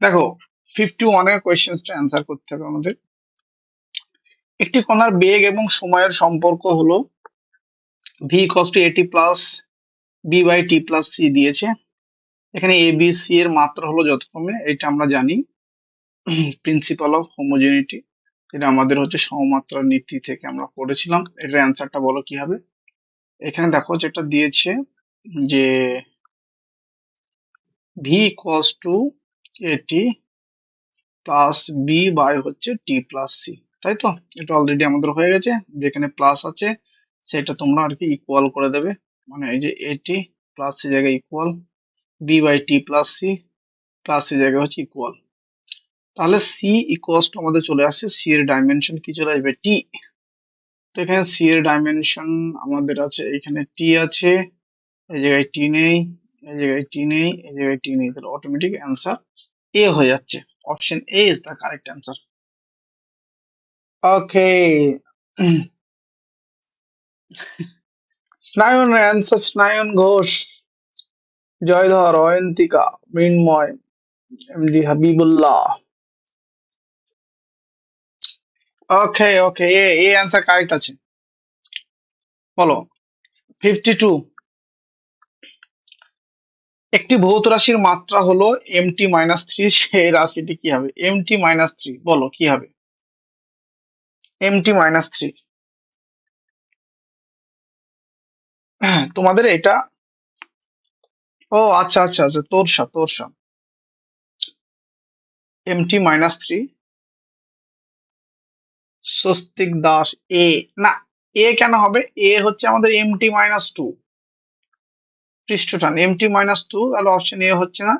দেখো ফিফটি ওয়ানের কোয়েশ্চেন্সটা অ্যান্সার করতে হবে আমাদের। একটি কণার বেগ এবং সময়ের সম্পর্ক হলো V equals to A T plus B by T plus C দিয়েছে। এখানে এ বি সি এর মাত্রা হলো যথাক্রমে, এটা আমরা জানি প্রিন্সিপাল অফ হোমোজেনিটি এটা আমাদের হচ্ছে সমমাত্রার নীতি থেকে আমরা পড়েছিলাম। এটার অ্যান্সারটা বলো কি হবে? এখানে দেখো যেটা দিয়েছে যে V equals to A T plus B by হচ্ছে টি প্লাস সি তাই তো এটা অলরেডি আমাদের হয়ে গেছে, যেখানে প্লাস আছে, সেটা তোমরা আর কি ইকুয়াল করে দেবে। মানে এই যে এটি প্লাস সি জায়গায় equal B by T plus C plus C জায়গায় হচ্ছে ইকুয়াল তাহলে সি ইকুয়ালস টু আমাদের চলে আসছে সি এর ডাইমেনশন কি চলে আসবে? টি তো এখানে সি এর ডাইমেনশন আমাদের আছে, এখানে টি আছে, এই জায়গায় টি নেই, এই জায়গায় টি নেই, এই জায়গায় টি নেই। তাহলে অটোমেটিক অ্যান্সার এ হয়ে যাচ্ছে। Option A is the correct answer okay Snayan answer Snayan Ghosh Joydhar Ayantika Mrinmoy MD Habibullah okay okay A A answer correct আছে। বলো ফিফটি টু একটি ভৌত রাশির মাত্রা হলো এমটি মাইনাস থ্রি সেই রাশিটি কি হবে? এমটি মাইনাস থ্রি বলো কি হবে? এম টি মাইনাস থ্রি হ্যাঁ তোমাদের এটা ও আচ্ছা আচ্ছা আচ্ছা Torsa Torsa MT minus three Swastik Das A না এ কেন হবে? এ হচ্ছে আমাদের এমটি মাইনাস টু পৃষ্ঠটান এমটি মাইনাস টু তাহলে অপশন এ হচ্ছে না।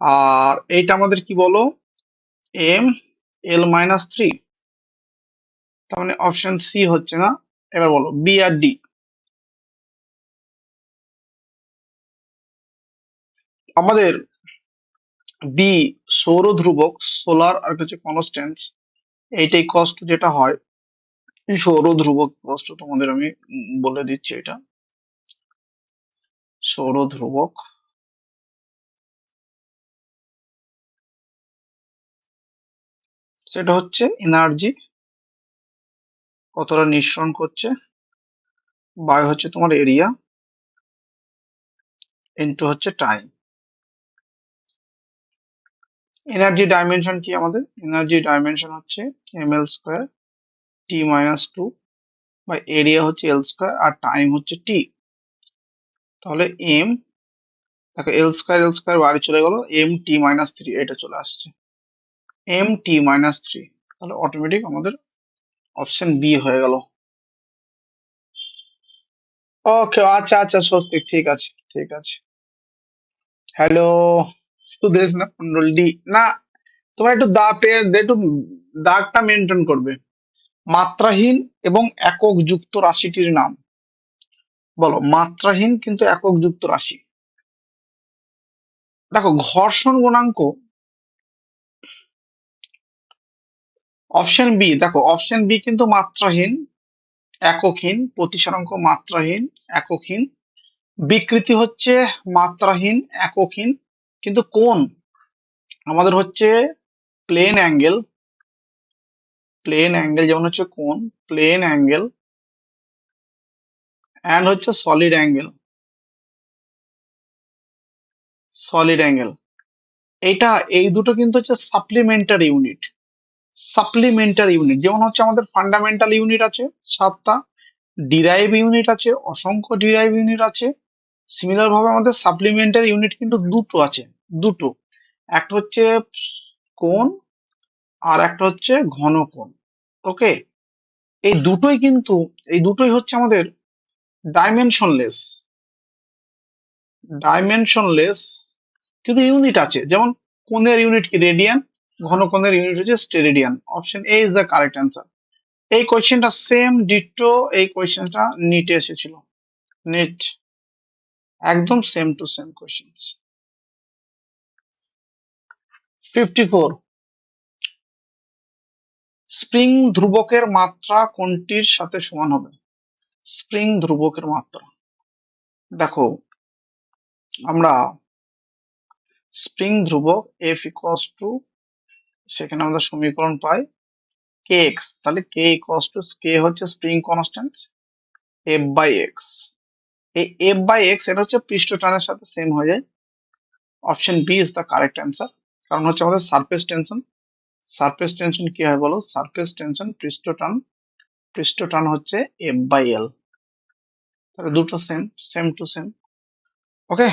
আর এইটা আমাদের কি বলো? এম এল মাইনাস থ্রি তার মানে অপশন সি হচ্ছে না। এবার বলো বি আর ডি আমাদের বি সৌর ধ্রুবক সোলার আর কিছু কনস্ট্যান্স এইটাই কষ্ট যেটা হয় সৌর ধ্রুবক কষ্ট তোমাদের আমি বলে দিচ্ছি এটা। সৌর ধ্রুবক সেটা হচ্ছে এনার্জি কতটা নিঃসরণ করছে? বাই হচ্ছে তোমার এরিয়া ইন্টু হচ্ছে টাইম এনার্জি ডাইমেনশন কি আমাদের? এনার্জি ডাইমেনশন হচ্ছে M L square T minus two বা এরিয়া হচ্ছে এল স্কোয়ার আর টাইম হচ্ছে টি তাহলে এম দেখো এল স্কোয়ার এল স্কোয়ার বাড়ি চলে গেল এম টি মাইনাস থ্রি এটা চলে আসছে। এম টি মাইনাস থ্রি তাহলে অটোমেটিক আমাদের অপশন বি হয়ে গেল। ওকে আচ্ছা আচ্ছা স্বস্তিক ঠিক আছে ঠিক আছে। হ্যালো সুদেশ না, মন্ডল ডি না, তোমরা একটু দা পে একটু দাগটা মেনটেন করবে। মাত্রাহীন এবং একক যুক্ত রাশিটির নাম। বলো, মাত্রাহীন কিন্তু একক যুক্ত রাশি। দেখো, ঘর্ষণ গুণাঙ্ক অপশন বি দেখো অপশন বি কিন্তু মাত্রাহীন, এককহীন, প্রতিসরাঙ্ক মাত্রাহীন, এককহীন। বিকৃতি হচ্ছে মাত্রাহীন, এককহীন, কিন্তু কোন আমাদের হচ্ছে প্লেন অ্যাঙ্গেল প্লেন অ্যাঙ্গেল যেমন হচ্ছে কোন প্লেন অ্যাঙ্গেল অ্যান্ড হচ্ছে সলিড অ্যাঙ্গেল সলিড অ্যাঙ্গেল এইটা, এই দুটো কিন্তু হচ্ছে সাপ্লিমেন্টারি ইউনিট সাপ্লিমেন্টারি ইউনিট যেমন হচ্ছে আমাদের ফান্ডামেন্টাল ইউনিট আছে, সাতটা ডিরাইভ ইউনিট আছে, অসংখ্য ডিরাইভ ইউনিট আছে সিমিলার ভাবে আমাদের সাপ্লিমেন্টারি ইউনিট কিন্তু দুটো আছে, দুটো। একটা হচ্ছে কোণ, আর একটা হচ্ছে ঘন কোণ ওকে এই দুটোই কিন্তু, এই দুটোই হচ্ছে আমাদের ডাইমেনশনলেস ডাইমেনশনলেস কিন্তু ইউনিট আছে। যেমন কোণের ইউনিট কি রেডিয়ান ঘন কোণের ইউনিট হচ্ছে steradian option A is the correct answer এই কোয়েশ্চেনটা সেম ডিটো এই কোয়েশ্চেনটা নিটে এসেছিল। নিট একদম same to same questions fifty four spring ধ্রুবকের মাত্রা কোনটির সাথে সমান হবে? স্প্রিং ধ্রুবকের মাত্রা। দেখো, আমরা স্প্রিং ধ্রুবক এফ ইকোয়াস টু সেখানে আমরা সমীকরণ পাই কে এক্স তাহলে কে ইকোয়াস টু কে হচ্ছে spring constant F by X এই এফ বাই এক্স এটা হচ্ছে পৃষ্ঠ টানের সাথে সেম হয়ে যায়। Option B is the correct answer কারণ হচ্ছে আমাদের সারফেস টেনশন সারফেস টেনশন কি হয় বলো? সারফেস টেনশন পৃষ্ঠটান পৃষ্ঠটান হচ্ছে এফ বাই এল। তাহলে দুটো same same to same okay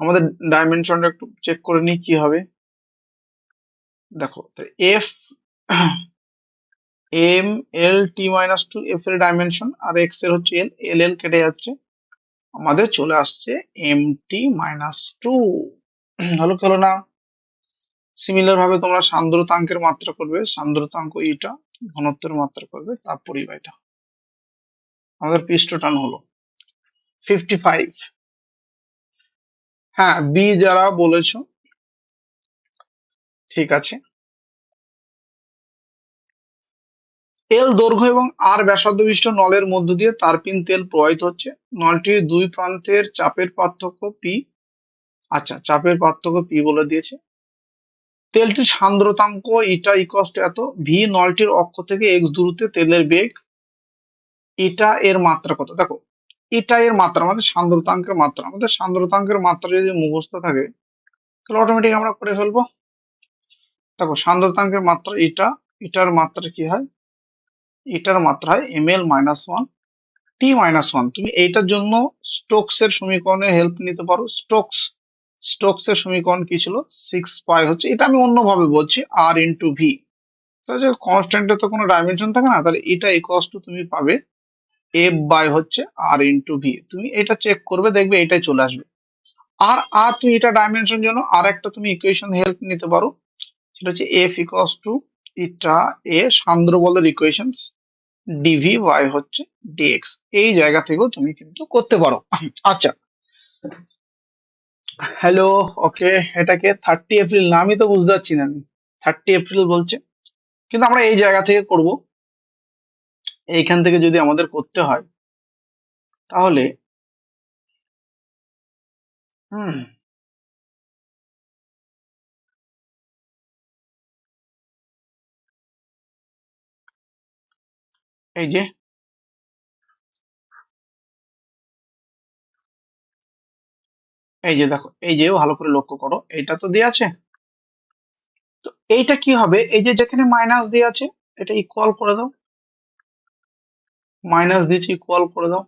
আমাদের ডাইমেনশনটা একটু চেক করে নিই কি হবে। দেখো F, M, L, T minus two F এর ডাইমেনশন আর এক্সের হচ্ছে এল। এল এল কেটে যাচ্ছে। আমাদের চলে আসছে এম টি মাইনাস টু হলো হলো না। সিমিলার ভাবে তোমরা সান্দ্রতাঙ্কের মাত্রা করবে। সান্দ্রতাঙ্ক ইটা ঘনত্বের মাত্রা করবে তার পরিবাহিতা আমাদের পৃষ্ঠটান হলো। ফিফটি ফাইভ হ্যাঁ বি যারা বলেছ, ঠিক আছে। এল দৈর্ঘ্য এবং আর ব্যাসার্ধ বিশিষ্ট নলের মধ্য দিয়ে তারপিন তেল প্রবাহিত হচ্ছে। নলটির দুই প্রান্তের চাপের পার্থক্য পি আচ্ছা চাপের পার্থক্য পি বলে দিয়েছে। তেলটির সান্দ্রতাঙ্ক, ইটা ইকস এত ভি নলটির অক্ষ থেকে এক্স দূরত্বে তেলের বেগ, ইটা এর মাত্রা কত? দেখো, ইটা এর মাত্রা আমাদের সান্দ্রতাঙ্কের মাত্রা। আমাদের সান্দ্রতাঙ্কের মাত্রা যদি মুখস্থ থাকে, তাহলে অটোমেটিক আমরা করে ফেলব। দেখো, সান্দ্রতাঙ্কের মাত্রা ইটা, ইটার মাত্রা কি হয়? এটার মাত্রা হয় M L minus one T minus one তুমি এইটার জন্য স্টোকস এর সমীকরণের হেল্প নিতে পারো। স্টোকস স্টোকস এর সমীকরণ কি ছিল? সিক্স পাই হচ্ছে, এটা আমি অন্যভাবে বলছি আর ইন্টু ভি কনস্ট্যান্টের তো কোনো ডাইমেনশন থাকে না, তাহলে এটা ইকোয়াস টু তুমি পাবে এফ বাই হচ্ছে আর ইন্টু ভি তুমি এটা চেক করবে, দেখবে এটাই চলে আসবে। আর আর তুমি এটা ডাইমেনশন জন্য আর একটা তুমি ইকুয়েশন হেল্প নিতে পারো, সেটা হচ্ছে এফ ইকোয়াস টু এটা এ সান্দ্র বলের ইকুয়েশনস ডিভি ওয়াই হচ্ছে ডিএক্স এই জায়গা থেকেও তুমি কিন্তু করতে পারো। আচ্ছা হ্যালো ওকে এটাকে থার্টি এপ্রিল না আমি তো বুঝতে পারছি না আমি। থার্টি এপ্রিল বলছে। কিন্তু আমরা এই জায়গা থেকে করব। এইখান থেকে যদি আমাদের করতে হয়, তাহলে হুম। এই যে এই যে দেখো, এই যে ভালো করে লক্ষ্য করো এটা তো দিয়ে আছে। তো এইটা কি হবে? এই যে যেখানে মাইনাস দিয়ে আছে, এটা ইকুয়াল করে দাও। মাইনাস দিয়েছি ইকুয়াল করে দাও।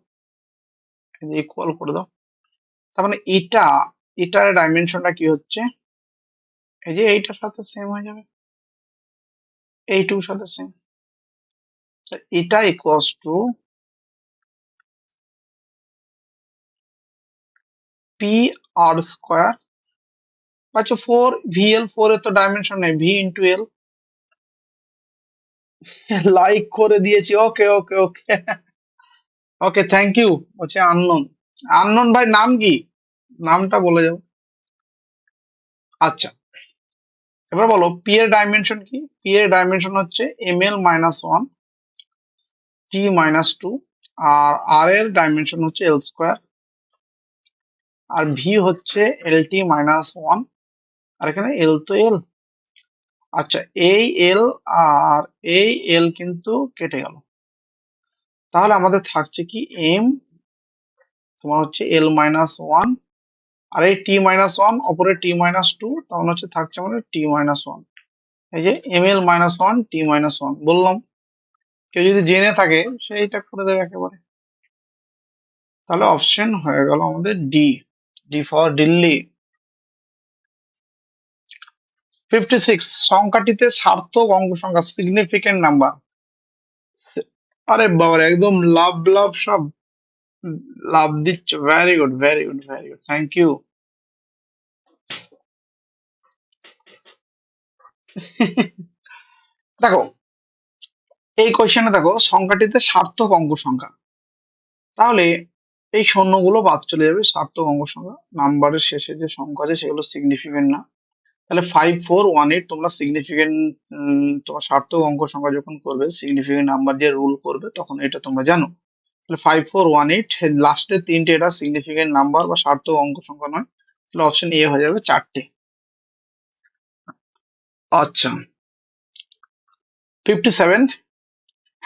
ইকুয়াল করে দাও। তার মানে এটা, এটার ডাইমেনশনটা কি হচ্ছে? এই যে এইটার সাথে সেম হয়ে যাবে। এইটুকুর সাথে সেম এটা equals to P R square আচ্ছা ফোর ভি এল ফোর এর তো ডাইমেনশন নেই ভি ইন্টু এল লাইক করে দিয়েছি okay okay okay okay thank you বলছে আননোন আননোন ভাই, নাম কি? নামটা বলে যাও। আচ্ছা এবার বলো পি এর ডাইমেনশন কি? পি এর ডাইমেনশন হচ্ছে M L minus one T minus two আর আর এর ডাইমেনশন হচ্ছে এল স্কোয়ার আর ভি হচ্ছে এল টি মাইনাস ওয়ান আর এখানে এল তো এল আচ্ছা এই এল আর এই এল কিন্তু কেটে গেল। তাহলে আমাদের থাকছে কি এম তোমার হচ্ছে এল মাইনাস ওয়ান আর এই টি মাইনাস ওয়ান অপরে টি মাইনাস টু তখন হচ্ছে থাকছে আমাদের টি মাইনাস ওয়ান এই যে M L minus one T minus one বললাম। কেউ যদি জেনে থাকে, সেইটা করে দেবে একেবারে। তাহলে অপশন হয়ে গেল আমাদের D D for Delhi fifty six সংখ্যাটিতে সার্থক অঙ্ক সংখ্যা সিগনিফিকেন্ট নাম্বার আরে বাবার, একদম লাভ লাভ সব, লাভ দিচ্ছ very good very good very good thank you দেখো, এই কোশ্চেনে দেখো, সংখ্যাটিতে সার্থক অঙ্ক সংখ্যা। তাহলে এই শূন্যগুলো বাদ চলে যাবে সার্থক অঙ্ক সংখ্যা। নাম্বারের শেষে যে সংখ্যা আছে সেগুলো সিগনিফিকেন্ট না। তাহলে ফাইভ ফোর ওয়ান এইট তোমরা সিগনিফিকেন্ট তোমার সার্থক অঙ্ক সংখ্যা যখন করবে সিগনিফিকেন্ট নাম্বার দিয়ে রুল করবে, তখন এটা তোমরা জানো। তাহলে ফাইভ ফোর ওয়ান এইট লাস্টের তিনটে এটা সিগনিফিকেন্ট নাম্বার বা সার্থক অঙ্ক সংখ্যা নয়। তাহলে অপশন এ হয়ে যাবে চারটে। আচ্ছা। ফিফটি সেভেন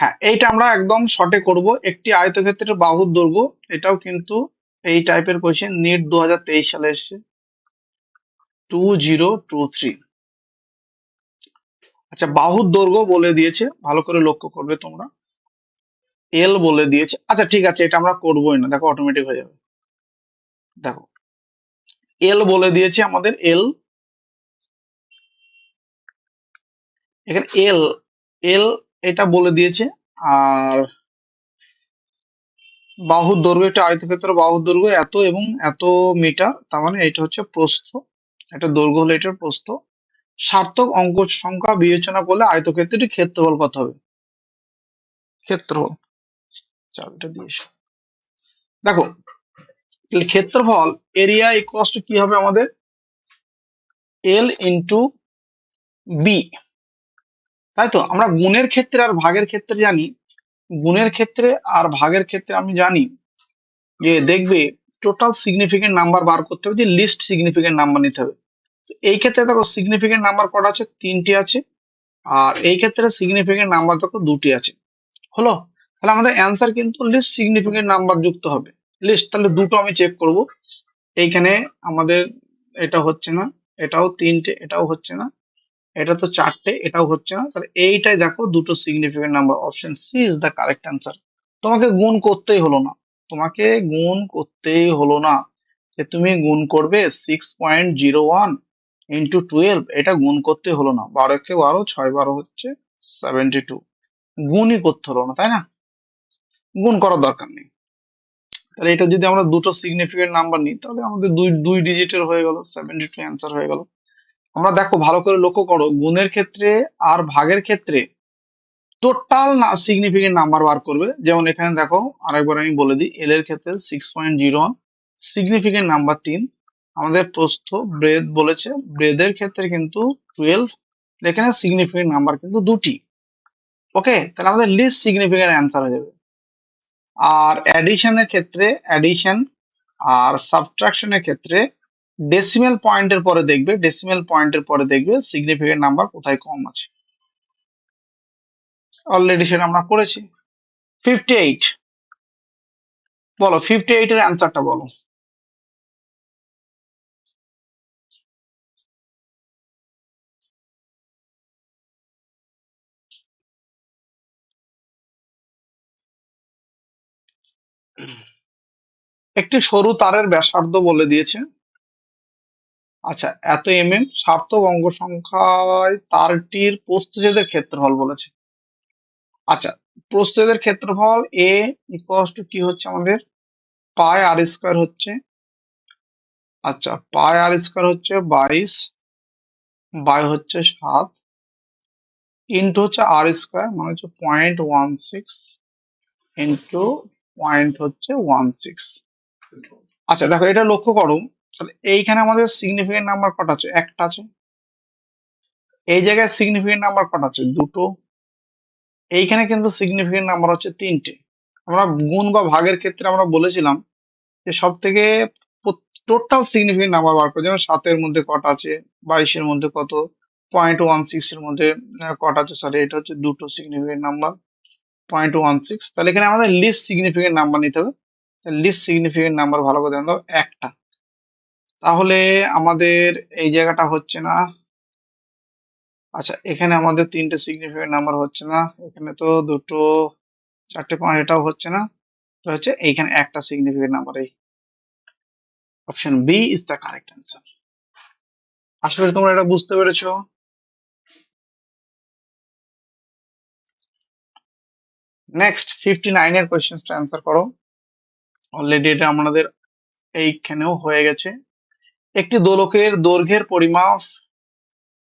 হ্যাঁ এইটা আমরা একদম শর্টে করব। একটি আয়তক্ষেত্রের বাহুর দৈর্ঘ্য, এটাও কিন্তু এই টাইপের কোয়েশ্চেন নিট দু সালে এসছে। টু জিরো টু থ্রি আচ্ছা বাহুর দৈর্ঘ্য বলে দিয়েছে, ভালো করে লক্ষ্য করবে তোমরা। এল বলে দিয়েছে। আচ্ছা ঠিক আছে, এটা আমরা করবোই না, দেখো অটোমেটিক হয়ে যাবে। দেখো এল বলে দিয়েছে আমাদের এল এখানে এল এল এটা বলে দিয়েছে। আর বাহুর দৈর্ঘ্য একটা আয়তক্ষেত্র বাহুর দৈর্ঘ্য এত এবং এত মিটার, তার মানে এটা হচ্ছে প্রস্থ। এটা দৈর্ঘ্য হলো এটার প্রস্থ। সার্থক অঙ্ক সংখ্যা বিবেচনা করলে আয়তক্ষেত্রটি ক্ষেত্রফল কত হবে? ক্ষেত্রফল। দিয়েছ দেখো ক্ষেত্রফল এরিয়া ইকুয়াস টু কি হবে আমাদের? এল ইন্টু বি তাই তো? আমরা গুণের ক্ষেত্রে আর ভাগের ক্ষেত্রে জানি। গুণের ক্ষেত্রে আর ভাগের ক্ষেত্রে আমি জানি যে দেখবে টোটাল সিগনিফিকেন্ট নাম্বার বার করতে হবে যে লিস্ট সিগনিফিকেন্ট নাম্বার নিতে হবে। এই ক্ষেত্রে দেখো সিগনিফিকেন্ট নাম্বার কটা আছে? তিনটি আছে। আর এই ক্ষেত্রে সিগনিফিকেন্ট নাম্বার দেখো দুটি আছে। হলো? তাহলে আমাদের অ্যান্সার কিন্তু লিস্ট সিগনিফিকেন্ট নাম্বার যুক্ত হবে। লিস্ট তাহলে দুটো আমি চেক করব। এইখানে আমাদের এটা হচ্ছে না, এটাও তিনটে, এটাও হচ্ছে না। এটা তো চারটে, এটাও হচ্ছে না। তাহলে এইটাই দেখো, দুটো significant number option C is the correct answer তোমাকে গুণ করতেই হলো না। তোমাকে গুণ করতেই হলো না যে তুমি গুণ করবে six point zero one into twelve এটা গুণ করতে হলো না। বারো কে বারো, ছয় বারো হচ্ছে সেভেন্টি টু গুণই করতে হলো না, তাই না? গুণ করার দরকার নেই। তাহলে এটা যদি আমরা দুটো সিগনিফিকেন্ট নাম্বার নিই, তাহলে আমাদের দুই দুই ডিজিটের হয়ে গেল সেভেন্টি টু অ্যান্সার হয়ে গেল। আমরা দেখো ভালো করে লক্ষ্য করো, গুণের ক্ষেত্রে আর ভাগের ক্ষেত্রে টোটাল না সিগনিফিকেন্ট নাম্বার বার করবে। যেমন এখানে দেখো, আরেকবার আমি বলে দিই এল এর ক্ষেত্রে six point zero one significant number তিন। আমাদের প্রস্থ ব্রেদ বলেছে, ব্রেদের ক্ষেত্রে কিন্তু টুয়েলভ এখানে সিগনিফিকেন্ট নাম্বার কিন্তু দুটি। ওকে তাহলে আমাদের লিস্ট সিগনিফিকেন্ট অ্যান্সার হয়ে যাবে। আর অ্যাডিশনের ক্ষেত্রে অ্যাডিশন আর সাবট্রাকশনের ক্ষেত্রে ডেসিমেল পয়েন্টের পরে দেখবে ডেসিমেল পয়েন্টের পরে দেখবে সিগনিফিকেন্ট নাম্বার কোথায় কম আছে। অলরেডি সেটা আমরা করেছি। ফিফটি এইট বলো ফিফটি এইট এর অ্যান্সারটা বলো। একটি সরু তারের ব্যাসার্ধ বলে দিয়েছে। আচ্ছা এত এম এম সার্থক অঙ্গ সংখ্যায় তারটির প্রস্থচ্ছেদের ক্ষেত্রফল বলেছে। আচ্ছা প্রস্থচ্ছেদের ক্ষেত্রফল এ ইকুয়ালস টু কি হচ্ছে আমাদের? পাই আর স্কোয়ার হচ্ছে। আচ্ছা পাই আর স্কোয়ার হচ্ছে বাইশ, বাই হচ্ছে সাত ইন্টু হচ্ছে আর স্কোয়ার মানে হচ্ছে point one six into point হচ্ছে ওয়ান সিক্স আচ্ছা দেখো এটা লক্ষ্য করো তাহলে এইখানে আমাদের সিগনিফিকেন্ট নাম্বার কটা আছে? একটা আছে। এই জায়গায় সিগনিফিকেন্ট নাম্বার কটা আছে? দুটো। এইখানে কিন্তু সিগনিফিকেন্ট নাম্বার হচ্ছে তিনটে। আমরা গুণ বা ভাগের ক্ষেত্রে আমরা বলেছিলাম যে সব থেকে টোটাল সিগনিফিকেন্ট নাম্বার বার করে, যেমন সাতের মধ্যে কটা আছে, বাইশের মধ্যে কত পয়েন্ট ওয়ান সিক্স এর মধ্যে কটা আছে? সরি এটা হচ্ছে দুটো significant number point one six তাহলে এখানে আমাদের লিস্ট সিগনিফিকেন্ট নাম্বার নিতে হবে। লিস্ট সিগনিফিকেন্ট নাম্বার ভালো করে দেন একটা। তাহলে আমাদের এই জায়গাটা হচ্ছে না। আচ্ছা এখানে আমাদের তিনটে সিগনিফিকেন্ট নাম্বার হচ্ছে না। এখানে তো দুটো, চারটে, পাঁচ, এটাও হচ্ছে না। হচ্ছে এইখানে একটা সিগনিফিকেন্ট নাম্বার এই। Option B is the correct answer করি তোমরা এটা বুঝতে পেরেছ। নেক্সট ফিফটি নাইন এর কোয়েশ্চেনটা অ্যান্সার করো। অলরেডি এটা আমাদের এইখানেও হয়ে গেছে। একটি দোলকের দৈর্ঘ্যের পরিমাপ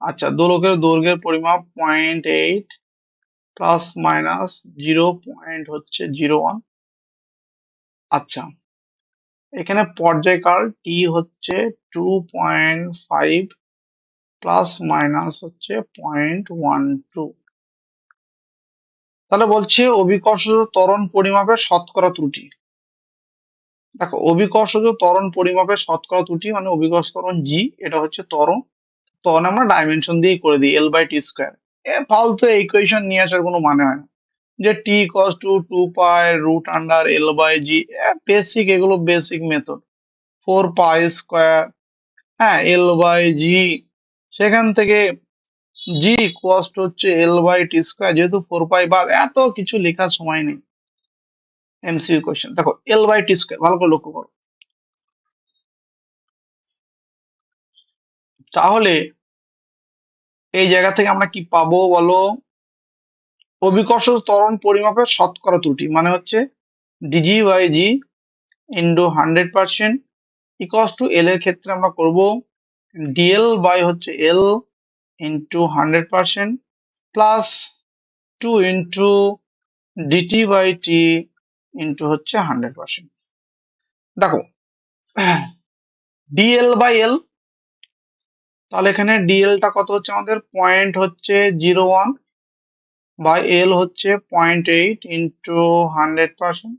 আচ্ছা দোলকের দৈর্ঘ্যের পরিমাপ point eight plus minus zero point হচ্ছে জিরো ওয়ান আচ্ছা এখানে পর্যায়কাল টি হচ্ছে two point five plus minus হচ্ছে পয়েন্ট ওয়ান টু তাহলে বলছে অভিকর্ষ ত্বরণ পরিমাপের শতকরা ত্রুটি। দেখো অভিকর্ষজ ত্বরণ পরিমাপের শতকরা ত্রুটি মানে অভিকর্ষ ত্বরণ জি এটা হচ্ছে ত্বরণ। ত্বরণ আমরা ডাইমেনশন দিয়েই করে দিই এল বাই টি স্কোয়ার এ ফালতু ইকুয়েশন নিয়ে আসার কোনো মানে হয় না। যে T equals to two pi root under L by G basic এগুলো basic method four pi square হ্যাঁ এল বাই জি সেখান থেকে জি কস্ট হচ্ছে এল বাই টি স্কোয়ার যেহেতু ফোর পাই বাদ, এত কিছু লেখার সময় নেই। এমসিকিউ কোয়েশ্চেন দেখো এল বাই টি স্কোয়ার ভালো করে লক্ষ্য করো। তাহলে এই জায়গা থেকে আমরা কি পাবো বলো? অভিকর্ষ ত্বরণ পরিমাপের শতকরা ত্রুটি মানে হচ্ছে DG by G into hundred percent equals to L এর ক্ষেত্রে আমরা করব ডিএল বাই হচ্ছে L into hundred percent plus two into DT by T into হচ্ছে হান্ড্রেড পার্সেন্ট দেখো ডিএল বাই এল তাহলে এখানে ডিএলটা কত হচ্ছে আমাদের? পয়েন্ট হচ্ছে জিরো ওয়ান বাই এল হচ্ছে point eight into hundred percent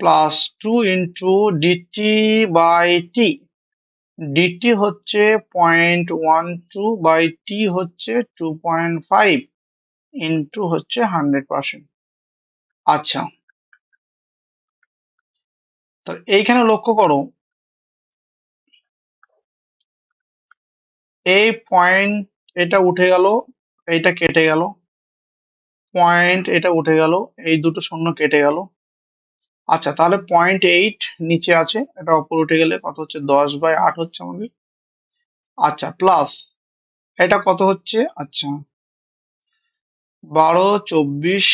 plus two into DT by T DT হচ্ছে point one two by T হচ্ছে টু পয়েন্ট ফাইভ ইন্টু হচ্ছে হান্ড্রেড পার্সেন্ট আচ্ছা তো এইখানে লক্ষ্য করো। এই পয়েন্ট এটা উঠে গেল, এইটা কেটে গেল। পয়েন্ট এটা উঠে গেল, এই দুটো শূন্য কেটে গেল। আচ্ছা তাহলে পয়েন্ট এইট নিচে আছে, এটা উপর উঠে গেলে কত হচ্ছে? দশ বাই আট হচ্ছে আমাদের। আচ্ছা প্লাস এটা কত হচ্ছে? আচ্ছা বারো, চব্বিশ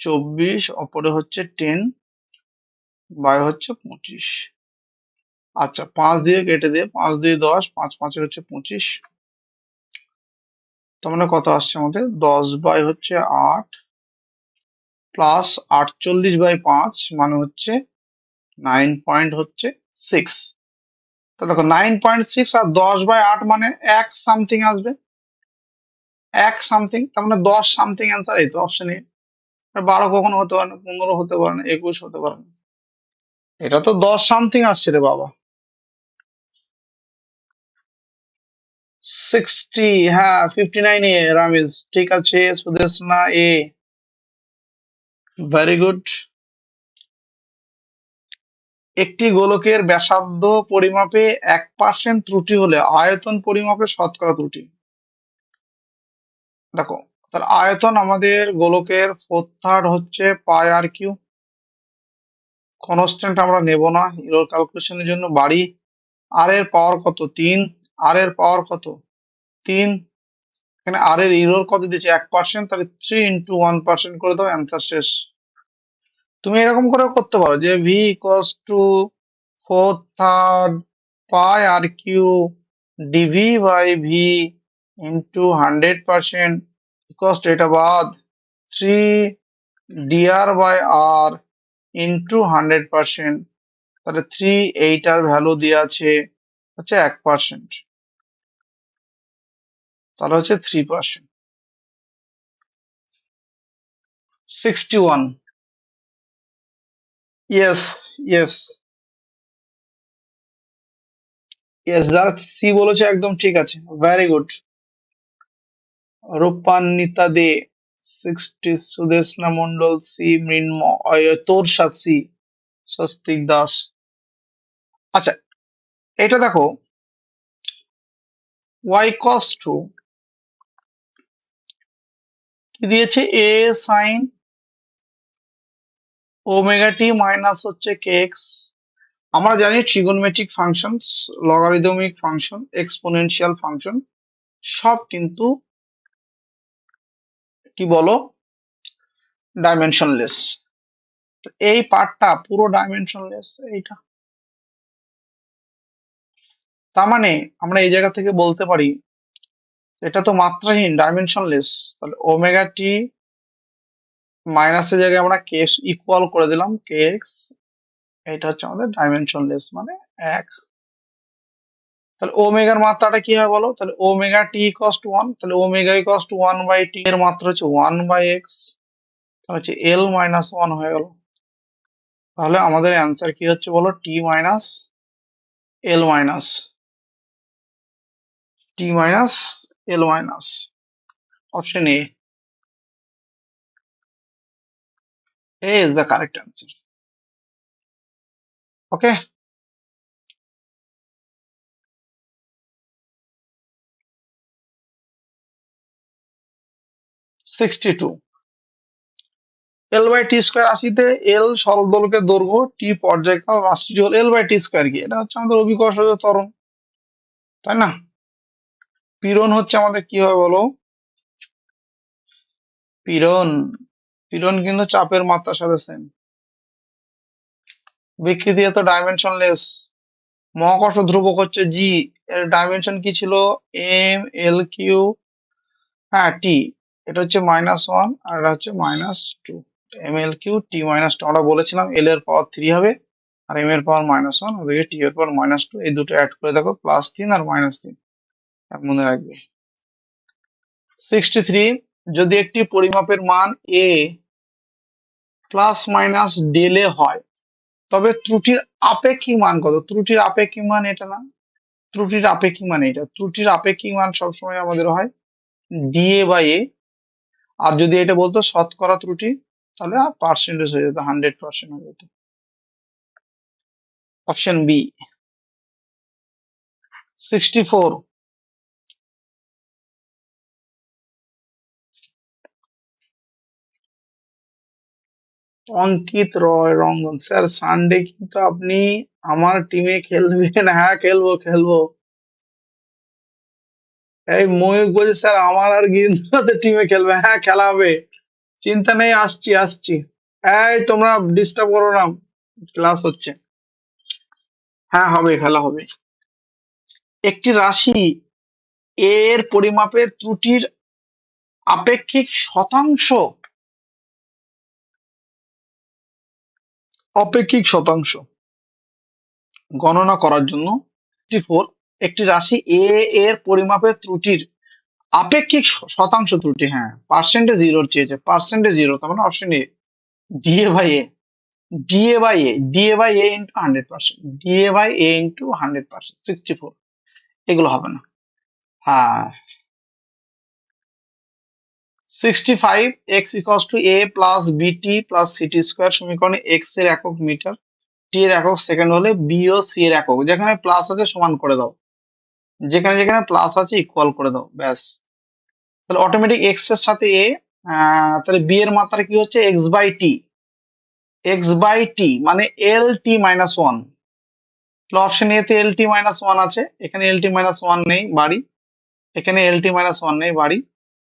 চব্বিশ ওপরে হচ্ছে টেন বাই হচ্ছে পঁচিশ। আচ্ছা পাঁচ দিয়ে কেটে দিয়ে, পাঁচ দিয়ে দশ, পাঁচ পাঁচে হচ্ছে পঁচিশ। তার মানে কত আসছে আমাদের? দশ বাই হচ্ছে আট প্লাস আটচল্লিশ বাই পাঁচ মানে হচ্ছে নাইন পয়েন্ট হচ্ছে সিক্স তো দেখো নাইন পয়েন্ট সিক্স আর দশ বাই আট মানে এক সামথিং আসবে। এক সামথিং তার মানে দশ সামথিং অ্যান্সার এই তো অপশনে বারো কখনো হতে পারে না, পনেরো হতে পারে না, একুশ হতে পারে না। এটা তো দশ সামথিং আসছে রে বাবা। সিক্সটি হ্যাঁ ফিফটি নাইন এ রামিজ ঠিক আছে, সুদেশনা এ। ভেরি গুড একটি গোলকের ব্যাসার্ধ পরিমাপে এক পার্সেন্ট ত্রুটি হলে আয়তন পরিমাপে শতকরা ত্রুটি। দেখো, তাহলে আয়তন আমাদের গোলকের ফোর থার্ড হচ্ছে পাই আর কিউ কনস্ট্যান্ট আমরা নেব না। ইরোর ক্যালকুলেশনের জন্য বাড়ি আর এর পাওয়ার কত? তিন। আর এর পাওয়ার কত? তিন। এখানে আর এর ইরোর কত দিয়েছে? এক পার্সেন্ট তাহলে থ্রি ইন্টু ওয়ান পার্সেন্ট করে দাও অ্যান্সার শেষ। তুমি এরকম করে করতে পারো যে V equals to four third pi R cube DV by V into hundred percent equals to এটা বাদ। Three DR by R into hundred percent তাহলে থ্রি এইটার ভ্যালু দেওয়া আছে হচ্ছে এক পার্সেন্ট তাহলে হচ্ছে three percent sixty one yes yes yes যারা সি বলেছে একদম ঠিক আছে। Very good Rupanwita Dey. Sudeshna Mondal C Mrinmoy Torsa, C Swastik Das. আচ্ছা এটা দেখো ওয়াই কস টু দিয়েছে? A sine omega T minus হচ্ছে কে এক্স আমরা জানি trigonometric function logarithmic function exponential function সব কিন্তু কি বলো? ডাইমেনশনলেস এই পার্টটা পুরো ডাইমেনশনলেস এইটা। তার মানে আমরা এই জায়গা থেকে বলতে পারি, এটা তো মাত্রাহীন ডাইমেনশনলেস তাহলে ওমেগা টি মাইনাসের জায়গায় আমরা কে ইকুয়াল করে দিলাম কে এক্স এটা হচ্ছে আমাদের ডাইমেনশনলেস মানে এক। তাহলে ওমেগার মাত্রাটা কি হয় বলো তাহলে ওমেগা টি কস্ট ওয়ান তাহলে ওমেগা কস্ট ওয়ান বাই টি এর মাত্রা হচ্ছে ওয়ান বাই এক্স হচ্ছে এল মাইনাস ওয়ান হয়ে গেল তাহলে আমাদের অ্যান্সার কি হচ্ছে বলো T minus L minus T minus L minus option A A is the correct answer. Okay. Sixty two L by T square আশিতে L সরল দোলকের টি পর্যায়কাল হল এল বাই টি স্কোয়ার কি এটা হচ্ছে আমাদের তাই না? হচ্ছে আমাদের কি বলো? কিন্তু চাপের মাত্রার সাথে বিকৃতি এত ডাইমেনশনলেস মহাকর্ষ ধ্রুবক হচ্ছে জি এর ডাইমেনশন কি ছিল? এম এল কিউ হ্যাঁ টি এটা হচ্ছে মাইনাস ওয়ান আর এটা হচ্ছে minus two M L Q T minus two আমরা বলেছিলাম এল এর পাওয়ার থ্রি হবে, আর এম এর পাওয়ার মাইনাস ওয়ান ওদিকে টি এর পাওয়ার মাইনাস টু এই দুটো অ্যাড করে দেখো প্লাস তিন আর মাইনাস তিন মনে রাখবে। সিক্সটি থ্রি যদি একটি পরিমাপের মান এ প্লাস মাইনাস ডেলে হয়, তবে ত্রুটির আপেক্ষিক মান কত? ত্রুটির আপেক্ষিক মান এটা না, ত্রুটির আপেক্ষিক মান এটা ত্রুটির আপেক্ষিক মান সবসময় আমাদের হয় ডিএ বাই এ আর যদি এটা বলতো শতকরা ত্রুটি, তাহলে পার্সেন্টেজ হয়ে যেত হান্ড্রেড পার্সেন্ট হয়ে যেত। Option B sixty four Ankit Roy Rangan. Sir Sunday কিন্তু আপনি আমার টিমে খেলবেন হ্যাঁ খেলব খেলব। এই ময়ূর বলছে, স্যার, আমার আর গিরিন্দ্রনাথের টিমে খেলবে। হ্যাঁ খেলা হবে চিন্তা নেই, আসছি আসছি। এই, তোমরা ডিস্টার্ব করো না। ক্লাস হচ্ছে। হ্যাঁ হবে, খেলা হবে। একটি রাশি এর পরিমাপের ত্রুটির আপেক্ষিক শতাংশ অপেক্ষিক শতাংশ গণনা করার জন্য ফোর একটি রাশি এ এর পরিমাপের ত্রুটির আপেক্ষিক শতাংশ ত্রুটি হ্যাঁ। পার্সেন্টেজ জিরো চেয়েছে পার্সেন্টেজ জিরো তার মানে option A DA by A DA by A DA by A into hundred percent DA by A into hundred percent sixty four এগুলো হবে না। হ্যাঁ। Sixty five X equals to A plus BT plus CT square সমীকরণে এক্সের একক metre টি এর একক second হলে বি ও সি এর একক, যেখানে প্লাস আছে সমান করে দাও। যেখানে যেখানে প্লাস আছে ইকুয়াল করে দাও, ব্যাস। তাহলে অটোমেটিক এক্সের সাথে এ তাহলে বি এর মাত্রা কি হচ্ছে? X by T X by T মানে L T minus one option A তে এল টি মাইনাস ওয়ান আছে, এখানে এল টি মাইনাস ওয়ান নেই, বাড়ি। এখানে এল টি মাইনাস ওয়ান নেই, বাড়ি।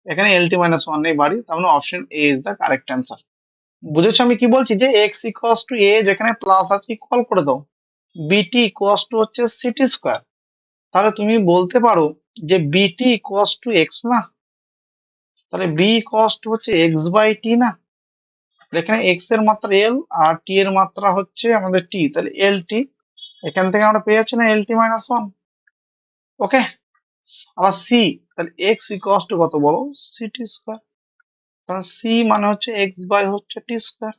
এখানে এল টি মাইনাস ওয়ান নেই, বাড়ি। তার মানে option A is the correct answer বুঝেছ আমি কি বলছি? যে এক্স ইকুয়াস টু এ যেখানে প্লাস আছে ইকুয়াল করে দাও। বিটি ইকুয়াস টু হচ্ছে সিটি স্কোয়ার তাহলে তুমি বলতে পারো যে বিটি ইকুয়াস টু এক্স না? তাহলে বি কস্ট হচ্ছে এক্স বাই টি না? এখানে এক্সের মাত্রা এল আর টি এর মাত্রা হচ্ছে আমাদের টি তাহলে এল টি এখান থেকে আমরা পেয়ে যাচ্ছি না এল টি মাইনাস ওয়ান ওকে আবার সি তাহলে এক্স ইকুয়াস টু কত বলো? সি টি স্কোয়ার তাহলে সি মানে হচ্ছে এক্স বাই হচ্ছে টি স্কোয়ার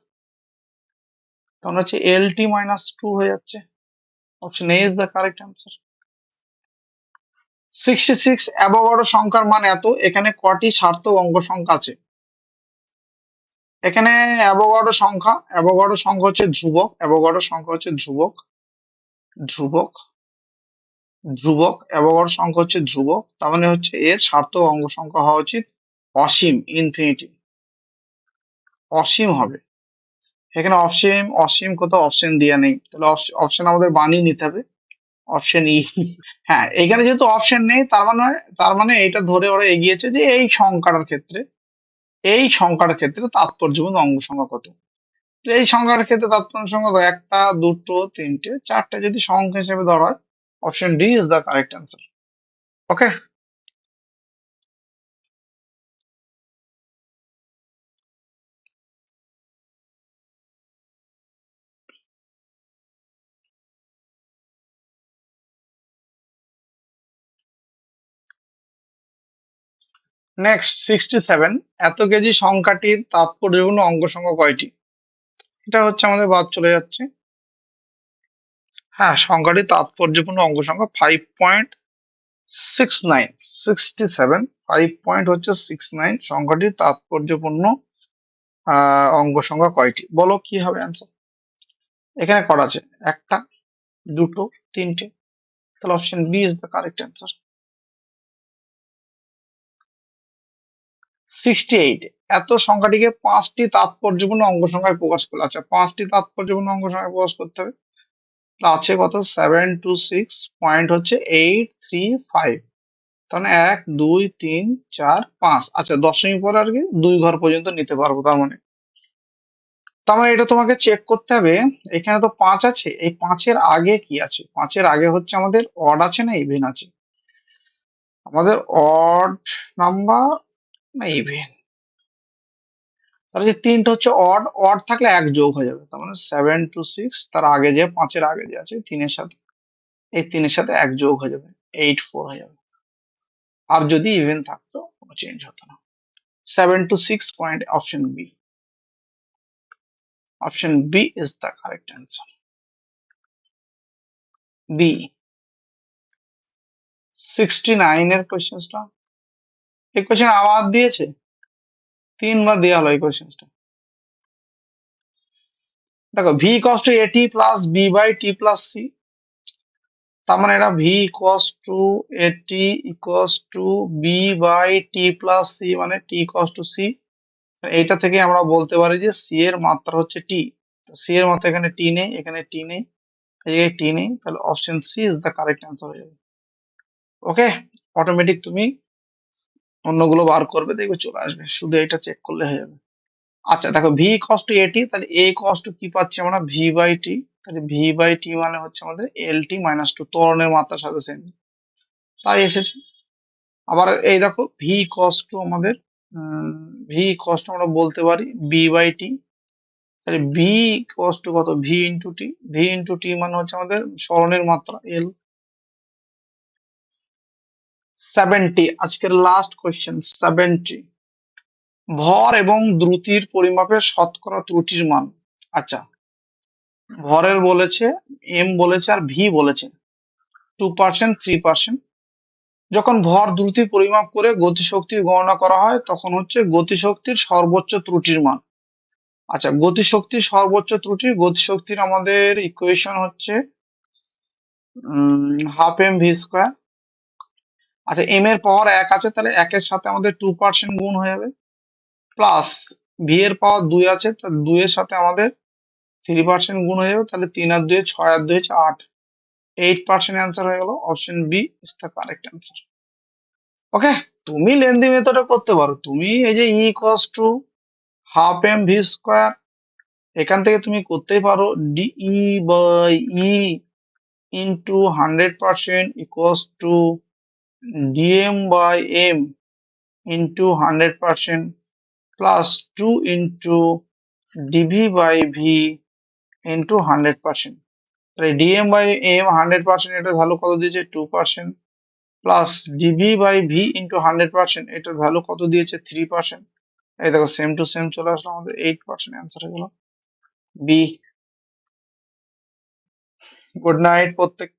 তাহলে হচ্ছে এল টি মাইনাস টু হয়ে যাচ্ছে। Option A is the correct answer sixty six Avogadro সংখ্যার মান এত, এখানে কটি সার্থক অঙ্ক সংখ্যা আছে? এখানে অ্যাভোগাড্রো সংখ্যা অ্যাভোগাড্রো সংখ্যা হচ্ছে ধ্রুবক অ্যাভোগাড্রো সংখ্যা হচ্ছে ধ্রুবক ধ্রুবক ধ্রুবক অ্যাভোগাড্রো সংখ্যা হচ্ছে ধ্রুবক, তার মানে হচ্ছে এর সার্থক অঙ্ক সংখ্যা হওয়া উচিত অসীম ইনফিনিটি অসীম হবে। এখানে অসীম অসীম কোথাও অপশন দেওয়া নেই। তাহলে অপশন আমাদের বানিয়ে নিতে হবে। অপশন ই হ্যাঁ এখানে যেহেতু অপশন নেই, তার মানে তার মানে এটা ধরে ওরা এগিয়েছে যে এই সংখ্যাটার ক্ষেত্রে, এই সংখ্যার ক্ষেত্রে তাৎপর্যপূর্ণ অঙ্গ সংখ্যা কত? এই সংখ্যার ক্ষেত্রে তাৎপর্য সংখ্যা একটা, দুটো, তিনটে, চারটে, যদি সংখ্যা হিসেবে ধরা হয় option D is the correct answer okay next sixty seven এত কেজি সংখ্যাটির তাৎপর্যপূর্ণ অঙ্ক সংখ্যা কয়টি? এটা হচ্ছে আমাদের বাদ চলে যাচ্ছে। হ্যাঁ সংখ্যাটি তাৎপর্যপূর্ণ অঙ্ক সংখ্যা five point six nine sixty seven five point হচ্ছে সিক্স নাইন সংখ্যাটি তাৎপর্যপূর্ণ অঙ্ক সংখ্যা কয়টি? বলো কি হবে অ্যান্সার এখানে করা আছে? একটা, দুটো, তিনটে। তাহলে option B is the correct answer sixty eight এত সংখ্যাটিকে পাঁচটি তাৎপর্যপূর্ণ অঙ্ক সংখ্যায় প্রকাশ করলে। আচ্ছা পাঁচটি তাৎপর্যপূর্ণ অঙ্ক সংখ্যায় প্রকাশ করতে হবে। আছে কত? সেভেন টু সিক্স পয়েন্ট হচ্ছে এইট থ্রি ফাইভ তাহলে এক, দুই, তিন, চার, পাঁচ। আচ্ছা দশমিক পরে আর কি দুই ঘর পর্যন্ত নিতে পারব তার মানে। তার মানে এটা তোমাকে চেক করতে হবে। এখানে তো পাঁচ আছে। এই পাঁচের আগে কি আছে? পাঁচের আগে হচ্ছে আমাদের অড আছে না ইভেন আছে? আমাদের অড নাম্বার না ইভেন তাহলে যে তিনটা হচ্ছে অড অড থাকলে এক যোগ হয়ে যাবে, তার মানে সেভেন টু সিক্স তার আগে যে, পাঁচের আগে যে আছে, তিনের সাথে, এই তিনের সাথে এক যোগ হয়ে যাবে এইট ফোর হয়ে যাবে। আর যদি ইভেন থাকতো, কোনো চেঞ্জ হতো না। Seven two six point option B option B is the correct answer B sixty nine এর কোয়েশ্চেনটা এই কোয়েশ্চেন আবার দিয়েছে? তিনবার দেওয়া হলো এই দেখো V equals to AT plus B by T plus C তার মানে এটা V equals to AT equals to B by T plus C মানে টি ইকস টু সি এইটা থেকে আমরা বলতে পারি যে সি এর মাত্রা হচ্ছে টি সি এর মাত্রা এখানে টি নেই, এখানে টি নেই। এই টি নেই, তাহলে option C is the correct answer হয়ে যাবে। ওকে অটোমেটিক তুমি অন্যগুলো বার করবে, দেখবে চলে আসবে। শুধু এটা চেক করলে হয়ে যাবে। আচ্ছা দেখো ভি কস টু এটি তাহলে এ কস টু কি পাচ্ছি আমরা? ভি বাই টি তাহলে ভি বাই টি মানে হচ্ছে আমাদের এল টি মাইনাস টু তরণের মাত্রার সাথে সেম তাই এসেছে। আবার এই দেখো ভি কস টু আমাদের ভি কস টু আমরা বলতে পারি বি বাই টি তাহলে ভি কস টু কত? V into T V into T মানে হচ্ছে আমাদের স্মরণের মাত্রা এল সেভেন্টি আজকের লাস্ট কোয়েশ্চেন সেভেন্টি ভর এবং দ্রুতির পরিমাপের শতকরা ত্রুটির মান। আচ্ছা ভরের বলেছে এম বলেছে আর ভি বলেছে। টু পার্সেন্ট থ্রি পার্সেন্ট যখন ভর দ্রুতি পরিমাপ করে গতিশক্তির গণনা করা হয়, তখন হচ্ছে গতিশক্তির সর্বোচ্চ ত্রুটির মান। আচ্ছা গতিশক্তির সর্বোচ্চ ত্রুটি, গতিশক্তির আমাদের ইকুয়েশন হচ্ছে হাফ এম ভি স্কোয়ার আচ্ছা এম এর পাওয়ার এক আছে, তাহলে একের সাথে আমাদের টু পার্সেন্ট গুণ হয়ে যাবে প্লাস ভি এর পাওয়ার দুই আছে তাহলে দুইয়ের সাথে আমাদের থ্রি পার্সেন্ট গুণ হয়ে যাবে, তাহলে তিন আর দুই, ছয় আর দুই আট। এইট পার্সেন্ট অ্যান্সার হয়ে গেল option B is correct answer okay তুমি লেন্দি মেথডে করতে পারো, তুমি এই যে E equals to half M V square এখান থেকে তুমি করতেই পারো DE by E into hundred percent equals to M into hundred percent plus two into DV by V into hundred percent তাহলে DM by M hundred percent এটার value কত দিয়েছে? Two percent plus DV by V into hundred percent এটার value কত দিয়েছে? Three percent এই দেখো same to same চলে আসলো আমাদের এইট পার্সেন্ট অ্যান্সার হয়ে গেল। বি গুড নাইট প্রত্যেক